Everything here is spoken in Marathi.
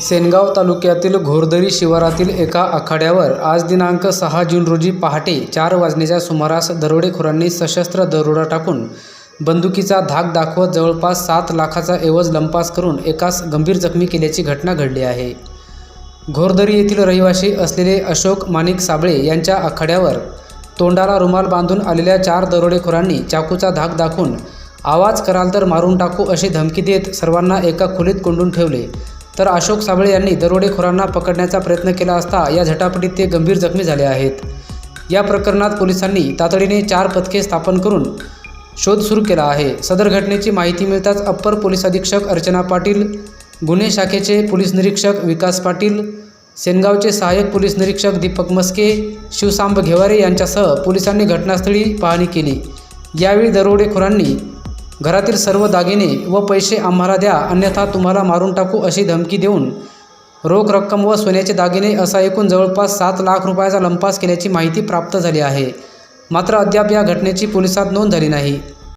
सेनगाव तालुक्यातील घोरदरी शिवारातील एका आखाड्यावर आज दिनांक सहा जून रोजी पहाटे चार वाजण्याच्या सुमारास दरोडेखोरांनी सशस्त्र दरोडा टाकून बंदुकीचा धाक दाखवत जवळपास सात लाखाचा एवज लंपास करून एकास गंभीर जखमी केल्याची घटना घडली आहे. घोरदरी येथील रहिवासी असलेले अशोक माणिक साबळे यांच्या आखाड्यावर तोंडाला रुमाल बांधून आलेल्या चार दरोडेखोरांनी चाकूचा धाक दाखवून आवाज कराल तर मारून टाकू अशी धमकी देत सर्वांना एका खोलीत कोंडून ठेवले. तर अशोक साबळे यांनी दरोडेखोरांना पकडण्याचा प्रयत्न केला असता या झटापटीत ते गंभीर जखमी झाले आहेत. या प्रकरणात पोलिसांनी तातडीने चार पथके स्थापन करून शोध सुरू केला आहे. सदर घटनेची माहिती मिळताच अप्पर पोलीस अधीक्षक अर्चना पाटील गुन्हे शाखेचे पोलीस निरीक्षक विकास पाटील सेनगावचे सहाय्यक पोलीस निरीक्षक दीपक मस्के शिवसांब घेवारे यांच्यासह पोलिसांनी घटनास्थळी पाहणी केली. यावेळी दरोडेखोरांनी घरातील सर्व दागिने व पैसे आम्हाला द्या अन्यथा तुम्हाला मारून टाकू अशी धमकी देऊन रोख रक्कम व सोन्याचे दागिने असा एकूण जवळपास सात लाख रुपयाचा लंपास केल्याची माहिती प्राप्त झाली आहे. मात्र अद्याप या घटनेची पोलिसात नोंद झाली नाही.